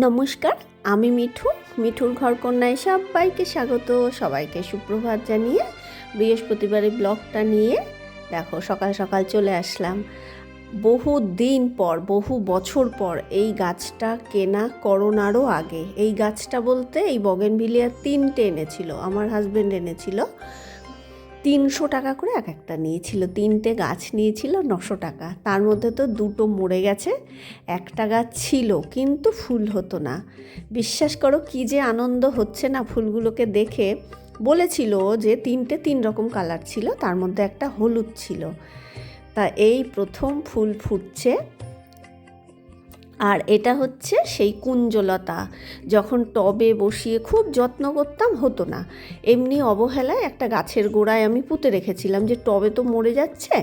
নমস্কার, আমি মিঠু। মিঠুর ঘর কন্যায় সবাইকে স্বাগত, সবাইকে সুপ্রভাত জানিয়ে বৃহস্পতিবারের ব্লগটা নিয়ে দেখো, সকাল সকাল চলে আসলাম। বহু দিন পর, বহু বছর পর এই গাছটা কেনা করোনারও আগে। এই গাছটা বলতে এই বগেনভিলিয়া তিনটে এনেছিল, আমার হাজব্যান্ড এনেছিল। তিনশো টাকা করে এক একটা নিয়েছিল। তিনটে গাছ নিয়েছিল নশো টাকা। তার মধ্যে তো দুটো মরে গেছে, একটা গাছ ছিল, কিন্তু ফুল হতো না। বিশ্বাস করো কি যে আনন্দ হচ্ছে না ফুলগুলোকে দেখে। বলেছিল যে তিনটে তিন রকম কালার ছিল, তার মধ্যে একটা হলুদ ছিল। তা এই প্রথম ফুল ফুটছে। আর এটা হচ্ছে সেই কুঞ্জলতা। যখন টবে বসিয়ে খুব যত্ন করতাম, হতো না। এমনি অবহেলায় একটা গাছের গোড়ায় আমি পুঁতে রেখেছিলাম যে টবে তো মরে যাচ্ছে,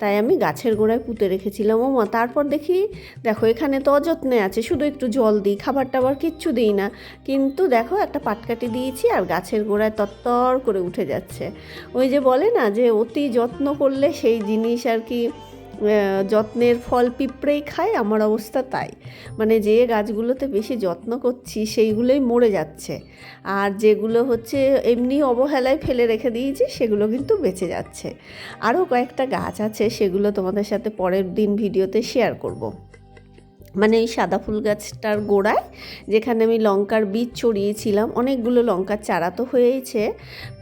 তাই আমি গাছের গোড়ায় পুঁতে রেখেছিলাম। ও মা, তারপর দেখি, দেখো এখানে তো অযত্নে আছে, শুধু একটু জল দিই খাবার টাবার কিচ্ছু দিই না। কিন্তু দেখো একটা পাটকাটি দিয়েছি আর গাছের গোড়ায় তত্তর করে উঠে যাচ্ছে। ওই যে বলে না যে অতি যত্ন করলে সেই জিনিস আর কি যত্নের ফল পিঁপড়েই খায়, আমার অবস্থা তাই। মানে যে গাছগুলোতে বেশি যত্ন করছি, সেইগুলোই মরে যাচ্ছে। আর যেগুলো হচ্ছে এমনি অবহেলায় ফেলে রেখে দিয়েছি, সেগুলো কিন্তু বেঁচে যাচ্ছে। আরও কয়েকটা গাছ আছে, সেগুলো তোমাদের সাথে পরের দিন ভিডিওতে শেয়ার করব। মানে এই সাদা ফুল গাছটার গোড়ায়, যেখানে আমি লঙ্কার বীজ ছড়িয়েছিলাম অনেকগুলো লঙ্কার চারা তো হয়েছে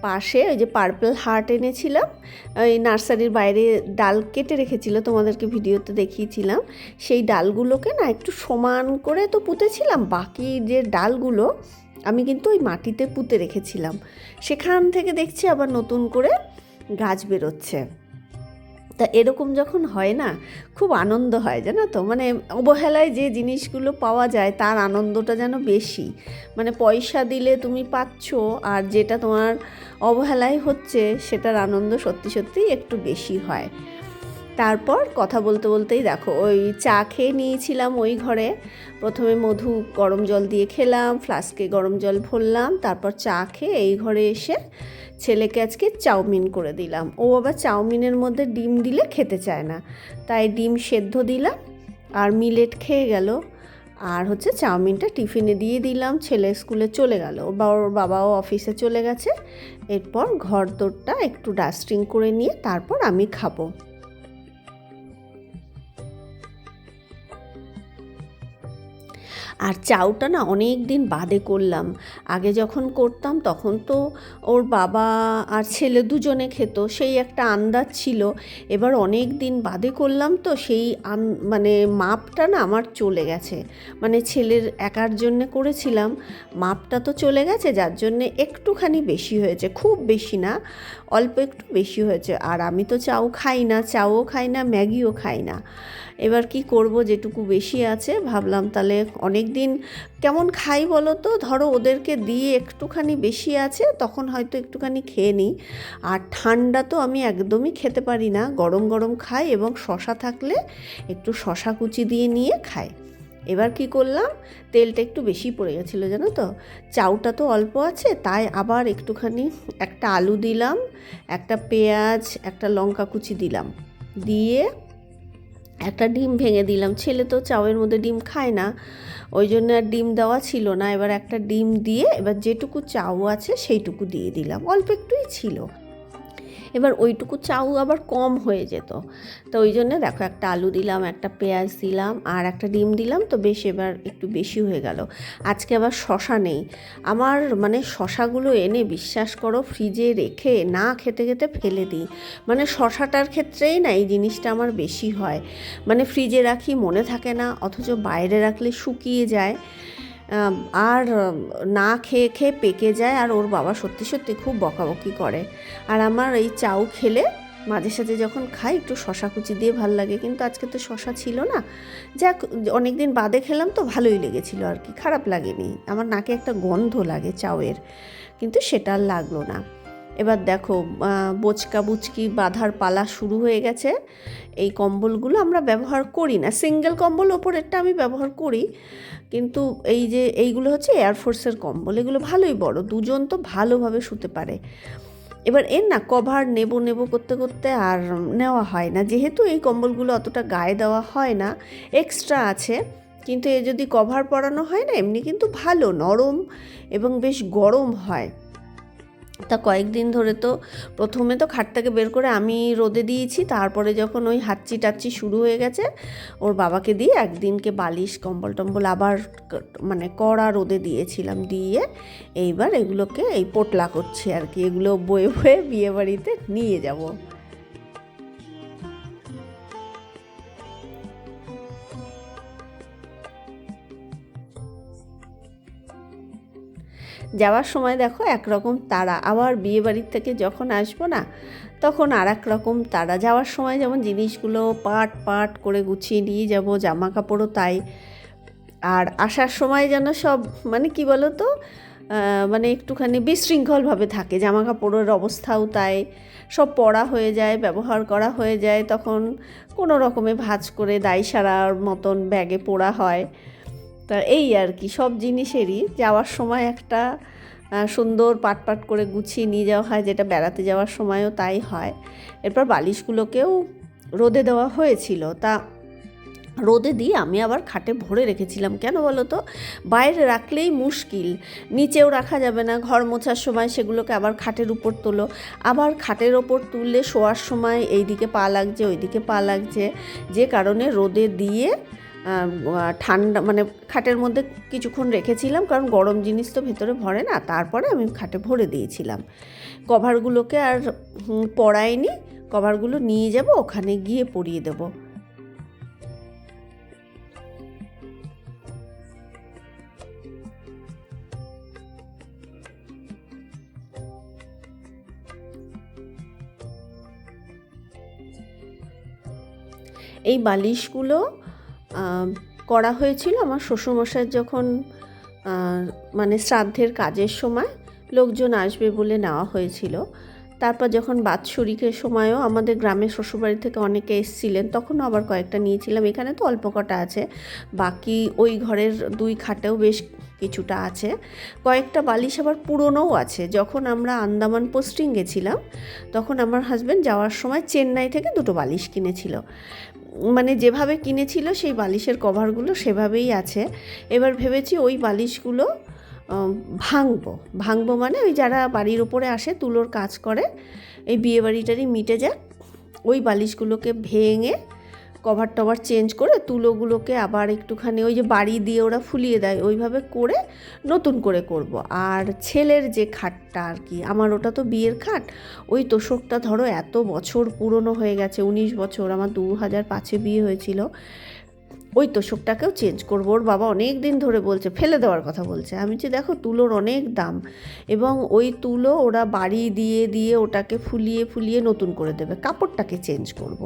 পাশে ওই যে পার্পল হার্ট এনেছিলাম, ওই নার্সারির বাইরে ডাল কেটে রেখেছিল, তোমাদেরকে ভিডিওতে দেখিয়েছিলাম। সেই ডালগুলোকে না একটু সমান করে তো পুঁতেছিলাম, বাকি যে ডালগুলো আমি কিন্তু ওই মাটিতে পুঁতে রেখেছিলাম। সেখান থেকে দেখছি আবার নতুন করে গাছ বেরোচ্ছে। তা এরকম যখন হয় না, খুব আনন্দ হয়, জানো তো? মানে অবহেলায় যে জিনিসগুলো পাওয়া যায়, তার আনন্দটা যেন বেশি। মানে পয়সা দিলে তুমি পাচ্ছ, আর যেটা তোমার অবহেলায় হচ্ছে, সেটার আনন্দ সত্যি সত্যি একটু বেশি হয়। তারপর কথা বলতে বলতেই দেখো, ওই চা খেয়ে নিয়েছিলাম ওই ঘরে। প্রথমে মধু গরম জল দিয়ে খেলাম ফ্লাস্কে গরম জল ভরলাম, তারপর চা খেয়ে এই ঘরে এসে ছেলেকে আজকে চাউমিন করে দিলাম। ও আবার চাউমিনের মধ্যে ডিম দিলে খেতে চায় না। তাই ডিম সেদ্ধ দিলাম আর মিলেট খেয়ে গেল। আর হচ্ছে চাউমিনটা টিফিনে দিয়ে দিলাম, ছেলে স্কুলে চলে গেল। বা ওর বাবাও অফিসে চলে গেছে। এরপর ঘর দোরটা একটু ডাস্টিং করে নিয়ে তারপর আমি খাব। আর চাউটা না অনেক দিন বাদে করলাম। আগে যখন করতাম তখন তো ওর বাবা আর ছেলে দুজনে খেত, সেই একটা আন্দাজ ছিল। এবার অনেক দিন বাদে করলাম তো সেই মানে মাপটা না আমার চলে গেছে। মানে ছেলের একার জন্যে করেছিলাম, মাপটা তো চলে গেছে, যার জন্যে একটুখানি বেশি হয়েছে। খুব বেশি না, অল্প একটু বেশি হয়েছে। আর আমি তো চাউ খাই না চাও খাই না, ম্যাগিও খাই না। এবার কি করব? যেটুকু বেশি আছে, ভাবলাম তাহলে অনেক দিন কেমন খাই বলো তো? ধরো ওদেরকে দিয়ে একটুখানি বেশি আছে, তখন হয়তো একটুখানি খেয়ে নিই। আর ঠান্ডা তো আমি একদমই খেতে পারি না। গরম গরম খাই এবং শশা থাকলে একটু শশা কুচি দিয়ে নিয়ে খাই। এবার কি করলাম? তেলটা একটু বেশি পড়ে গেছিল, জানো তো? চাউটা তো অল্প আছে, তাই আবার একটুখানি একটা আলু দিলাম, একটা পেঁয়াজ, একটা লঙ্কা কুচি দিলাম। দিয়ে একটা ডিম ভেঙে দিলাম। ছেলে তো চাউয়ের মধ্যে ডিম খায় না। ওই জন্য আর ডিম দেওয়া ছিল না। এবার একটা ডিম দিয়ে এবার যেটুকু চাউ আছে সেইটুকু দিয়ে দিলাম। অল্প একটুই ছিল। এবার ওইটুকু চাউ আবার কম হয়ে যেত। তো ওই জন্য দেখো একটা আলু দিলাম, একটা পেঁয়াজ দিলাম, আর একটা ডিম দিলাম। তো বেশ এবার একটু বেশি হয়ে গেল। আজকে আবার শশা নেই। আমার মানে শশাগুলো এনে বিশ্বাস করো ফ্রিজে রেখে না খেতে খেতে ফেলে দিই। মানে শশাটার ক্ষেত্রেই না এই জিনিসটা আমার বেশি হয়। মানে ফ্রিজে রাখি মনে থাকে না, অথচ বাইরে রাখলে শুকিয়ে যায়। আর না খেয়ে খেয়ে পেকে যায় আর ওর বাবা সত্যি সত্যি খুব বকাবকি করে। আর আমার এই চাউ খেলে মাঝে সাঝে যখন খাই একটু শশা কুচি দিয়ে ভালো লাগে, কিন্তু আজকে তো শশা ছিল না। যাক অনেক দিন বাদে খেলাম তো ভালোই লেগেছিল আর কি, খারাপ লাগেনি। আমার নাকে একটা গন্ধ লাগে চাউয়ের, কিন্তু সেটা আর লাগল না। এবার দেখো বোচকা বুচকি বাঁধার পালা শুরু হয়ে গেছে। এই কম্বলগুলো আমরা ব্যবহার করি না। সিঙ্গেল কম্বল, ওপরেরটা আমি ব্যবহার করি। কিন্তু এই যে এইগুলো হচ্ছে এয়ারফোর্সের কম্বল, এগুলো ভালোই বড়। দুজন তো ভালোভাবে শুতে পারে। এবার এর না কভার নেব নেব করতে করতে আর নেওয়া হয় না। যেহেতু এই কম্বলগুলো অতটা গায়ে দেওয়া হয় না এক্সট্রা আছে। কিন্তু এ যদি কভার পরানো হয় না, এমনি কিন্তু ভালো, নরম এবং বেশ গরম হয়। তা কয়েকদিন ধরে তো প্রথমে তো খাটটাকে বের করে আমি রোদে দিয়েছি, তারপরে যখন ওই হাচ্চি টাচ্ছি শুরু হয়ে গেছে, ওর বাবাকে দিয়ে একদিনকে বালিশ, কম্বল টম্বল আবার মানে কড়া রোদে দিয়েছিলাম দিয়ে এইবার এগুলোকে এই পোটলা করছি আর কি, এগুলো বয়ে বয়ে বিয়েবাড়িতে নিয়ে যাব। যাওয়ার সময় দেখো একরকম তারা। আবার বিয়ে বাড়ির থেকে যখন আসব না, তখন আর এক রকম তারা। যাওয়ার সময় যেমন জিনিসগুলো পাট পাট করে গুছিয়ে নিয়ে যাব জামা কাপড়ও তাই। আর আসার সময় যেন সব মানে কি বলো তো মানে একটুখানি বিশৃঙ্খলভাবে থাকে। জামা কাপড়ের অবস্থাও তাই। সব পরা হয়ে যায়, ব্যবহার করা হয়ে যায়, তখন কোনো রকমে ভাঁজ করে দায় সারার মতন ব্যাগে পোড়া হয়। তা এই আর কি, সব জিনিসেরই যাওয়ার সময় একটা সুন্দর পাট পাট করে গুছিয়ে নিয়ে যাওয়া হয়, যেটা বেড়াতে যাওয়ার সময়ও তাই হয়। এরপর বালিশগুলোকেও রোদে দেওয়া হয়েছিল। তা রোদে দিয়ে আমি আবার খাটে ভরে রেখেছিলাম, কেন বলো তো? বাইরে রাখলেই মুশকিল, নিচেও রাখা যাবে না, ঘর মোছার সময় সেগুলোকে আবার খাটের উপর তোলো। আবার খাটের ওপর তুললে শোয়ার সময় এইদিকে পা লাগছে, ওইদিকে পা লাগছে, যে কারণে রোদে দিয়ে ঠান্ডা মানে খাটের মধ্যে কিছুক্ষণ রেখেছিলাম কারণ গরম জিনিস তো ভেতরে ভরে না তারপরে আমি খাটে ভরে দিয়েছিলাম। কভারগুলোকে আর হুম, পরাইনি কভারগুলো নিয়ে যাব ওখানে গিয়ে পরিয়ে দেবো। এই বালিশগুলো করা হয়েছিল আমার শ্বশুরমশাইয়ের যখন মানে শ্রাদ্ধের কাজের সময় লোকজন আসবে বলে নেওয়া হয়েছিল। তারপর যখন বাৎসরিকের সময়ও আমাদের গ্রামের শ্বশুরবাড়ি থেকে অনেকে এসেছিলেন, তখনও আবার কয়েকটা নিয়েছিলাম। এখানে তো অল্প কটা আছে, বাকি ওই ঘরের দুই খাটেও বেশ কিছুটা আছে। কয়েকটা বালিশ আবার পুরনোও আছে। যখন আমরা আন্দামান পোস্টিং গেছিলাম, তখন আমার হাজব্যান্ড যাওয়ার সময় চেন্নাই থেকে দুটো বালিশ কিনেছিল। মানে যেভাবে কিনেছিল সেই বালিশের কভারগুলো সেভাবেই আছে। এবার ভেবেছি ওই বালিশগুলো ভাঙব। ভাঙবো মানে ওই যারা বাড়ির ওপরে আসে, তুলোর কাজ করে, এই বিয়েবাড়িটারই মিটে যাক। ওই বালিশগুলোকে ভেঙে কভার টভার চেঞ্জ করে তুলোগুলোকে আবার একটুখানি ওই যে বাড়ি দিয়ে ওরা ফুলিয়ে দেয়, ওইভাবে করে নতুন করে করব। আর ছেলের যে খাটটা আর কি, আমার ওটা তো বিয়ের খাট, ওই তোষকটা ধরো এত বছর পুরনো হয়ে গেছে, উনিশ বছর, আমার দু হাজার পাঁচে বিয়ে হয়েছিল, ওই তোষকটাকেও চেঞ্জ করব। ওর বাবা অনেক দিন ধরে বলছে, ফেলে দেওয়ার কথা বলছে। আমি যে দেখো তুলোর অনেক দাম এবং ওই তুলো ওরা বাড়ি দিয়ে দিয়ে ওটাকে ফুলিয়ে ফুলিয়ে নতুন করে দেবে, কাপড়টাকে চেঞ্জ করব।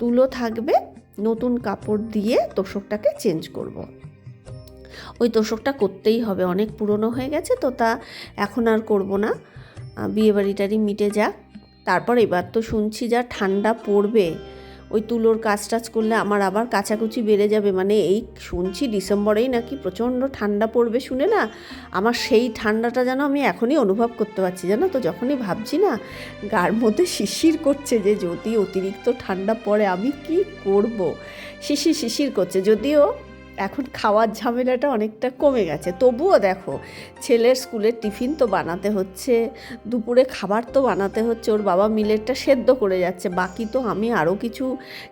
তুলো থাকবে নতুন কাপড় দিয়ে তোষকটাকে চেঞ্জ করব। ওই তোষকটা করতেই হবে, অনেক পুরনো হয়ে গেছে তো তা এখন আর করব না বিয়েবাড়িটারই বিয়ে বাড়িটারই মিটে যাক তারপর এবার তো শুনছি যা ঠান্ডা পড়বে ওই তুলোর কাজ টাজ করলে আমার আবার কাচাকুচি বেড়ে যাবে। মানে এই শুনছি ডিসেম্বরেই নাকি প্রচণ্ড ঠান্ডা পড়বে, শুনে না আমার সেই ঠান্ডাটা যেন আমি এখনই অনুভব করতে পারছি। জানো তো, যখনই ভাবছি না গার মধ্যে শিশির করছে যে যদি অতিরিক্ত ঠান্ডা পড়ে আমি কি করব? শিশির শিশির করছে। যদিও এখন খাওয়ার ঝামেলাটা অনেকটা কমে গেছে। তবুও দেখো, ছেলের স্কুলের টিফিন তো বানাতে হচ্ছে, দুপুরে খাবার তো বানাতে হচ্ছে, ওর বাবা মিলেরটা সেদ্ধ করে যাচ্ছে, বাকি তো আমি আরও কিছু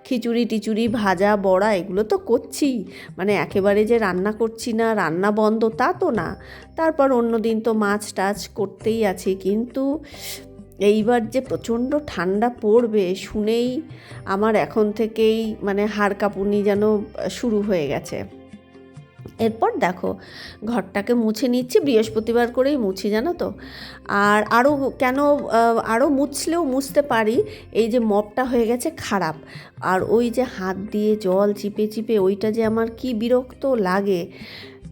খিচুড়ি টিচুড়ি, ভাজা, বড়া এগুলো তো করছি। মানে একেবারে যে রান্না করছি না, রান্না বন্ধ তা তো না। তারপর অন্য দিন তো মাছ টাছ করতেই আছি, কিন্তু এইবার যে প্রচণ্ড ঠান্ডা পড়বে শুনেই আমার এখন থেকেই মানে হাড় কাঁপুনি যেন শুরু হয়ে গেছে। এরপর দেখো, ঘরটাকে মুছে নিচ্ছি, বৃহস্পতিবার করেই মুছি, জানো তো। আর আরও কেন আরও মুছলেও মুছতে পারি, এই যে মপটা হয়ে গেছে খারাপ। আর ওই যে হাত দিয়ে জল চিপে চিপে, ওইটা যে আমার কি বিরক্ত লাগে।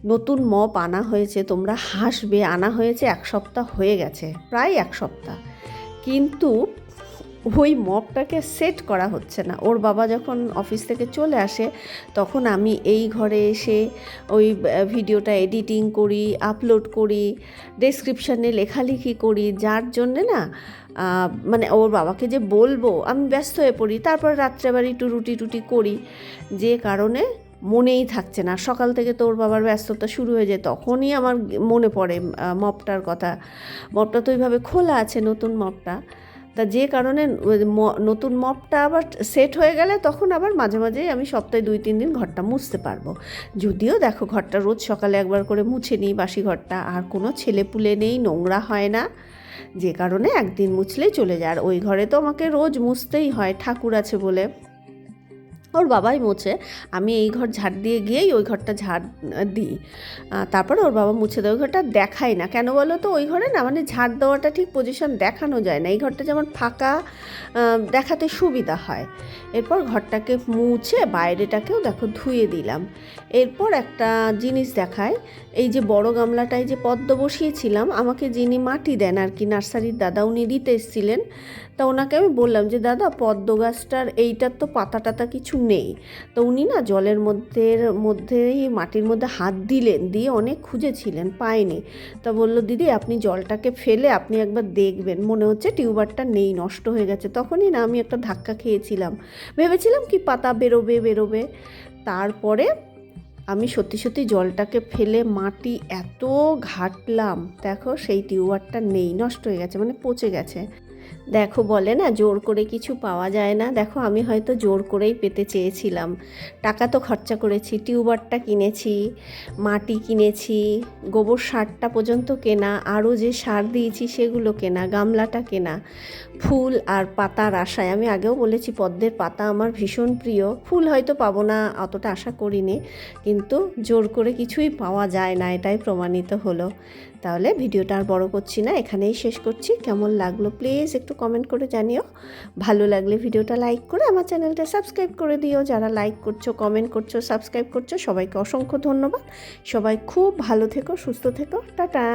নতুন মপ আনা হয়েছে, তোমরা হাসবে, আনা হয়েছে, এক সপ্তাহ হয়ে গেছে, প্রায় এক সপ্তাহ। কিন্তু ওই মপটাকে সেট করা হচ্ছে না। ওর বাবা যখন অফিস থেকে চলে আসে, তখন আমি এই ঘরে এসে ওই ভিডিওটা এডিটিং করি আপলোড করি ডেসক্রিপশানে লেখালেখি করি। যার জন্যে না মানে ওর বাবাকে যে বলব, আমি ব্যস্ত হয়ে পড়ি। তারপর রাত্রে আবার একটু রুটি টুটি করি। যে কারণে মনেই থাকছে না। সকাল থেকে তোর বাবার ব্যস্ততা শুরু হয়ে যায়, তখনই আমার মনে পড়ে মপটার কথা। মপটা তো ওইভাবে খোলা আছে, নতুন মপটা তা যে কারণে নতুন মপটা আবার সেট হয়ে গেলে তখন আবার মাঝে মাঝেই আমি সপ্তাহে দুই, তিন দিন ঘরটা মুছতে পারব। যদিও দেখো ঘরটা রোজ সকালে একবার করে মুছে নিই বাসি ঘরটা, আর কোনো ছেলে পুলে নেই, নোংরা হয় না। যে কারণে একদিন মুছলেই চলে যায়। আর ওই ঘরে তো আমাকে রোজ মুছতেই হয়, ঠাকুর আছে বলে। ওর বাবাই মোছে, আমি এই ঘর ঝাড় দিয়ে গিয়েই ওই ঘরটা ঝাড় দিই। তারপরে ওর বাবা মুছে দেয়, ওই ঘরটা দেখাই না। কেন বলো তো, ওই ঘরে না মানে ঝাড় দেওয়াটা ঠিক পজিশন দেখানো যায় না। এই ঘরটা যেমন ফাঁকা দেখাতে সুবিধা হয়। এরপর ঘরটাকে মুছে বাইরেটাকেও দেখো ধুয়ে দিলাম। এরপর একটা জিনিস দেখায় এই যে বড় গামলাটায় যে পদ্ম বসিয়েছিলাম, আমাকে যিনি মাটি দেন আর কি, নার্সারির দাদা, উনি দিতে এসেছিলেন। তা ওনাকে আমি বললাম যে, দাদা, পদ্ম গাছটার এইটার তো পাতা টাতা কিছু নেই। তো উনি না জলের মধ্যে মধ্যেই মাটির মধ্যে হাত দিলেন, দিয়ে অনেক খুঁজেছিলেন, পায়নি। তা বলল, দিদি, আপনি জলটাকে ফেলে আপনি একবার দেখবেন। মনে হচ্ছে টিউবারটা নেই, নষ্ট হয়ে গেছে। তখনই না আমি একটা ধাক্কা খেয়েছিলাম। ভেবেছিলাম কি পাতা বেরোবে বেরোবে। তারপরে আমি সত্যি সত্যি জলটাকে ফেলে মাটি এত ঘাটলাম, দেখো সেই টিউবারটা নেই, নষ্ট হয়ে গেছে মানে পচে গেছে। দেখো বলে না, জোর করে কিছু পাওয়া যায় না। দেখো, আমি হয়তো জোর করেই পেতে চেয়েছিলাম। টাকা তো খরচা করেছি, টিউবারটা কিনেছি, মাটি কিনেছি, গোবর সারটা পর্যন্ত কেনা, আরও যে সার দিয়েছি সেগুলো কেনা, গামলাটা কেনা, ফুল আর পাতার আশায়। আমি আগেও বলেছি, পদ্মের পাতা আমার ভীষণ প্রিয়। ফুল হয়তো পাবো না, অতটা আশা করিনি, কিন্তু জোর করে কিছুই পাওয়া যায় না, এটাই প্রমাণিত হলো। তাহলে ভিডিওটা আর বড় করছি না, এখানেই শেষ করছি। কেমন লাগল প্লিজ একটু কমেন্ট করে জানিও। ভালো লাগলে ভিডিওটা লাইক করে আমার চ্যানেলটা সাবস্ক্রাইব করে দিও। যারা লাইক করছ কমেন্ট করছ সাবস্ক্রাইব করছ, সবাইকে অসংখ্য ধন্যবাদ। সবাই খুব ভালো থেকো, সুস্থ থেকো। টাটা!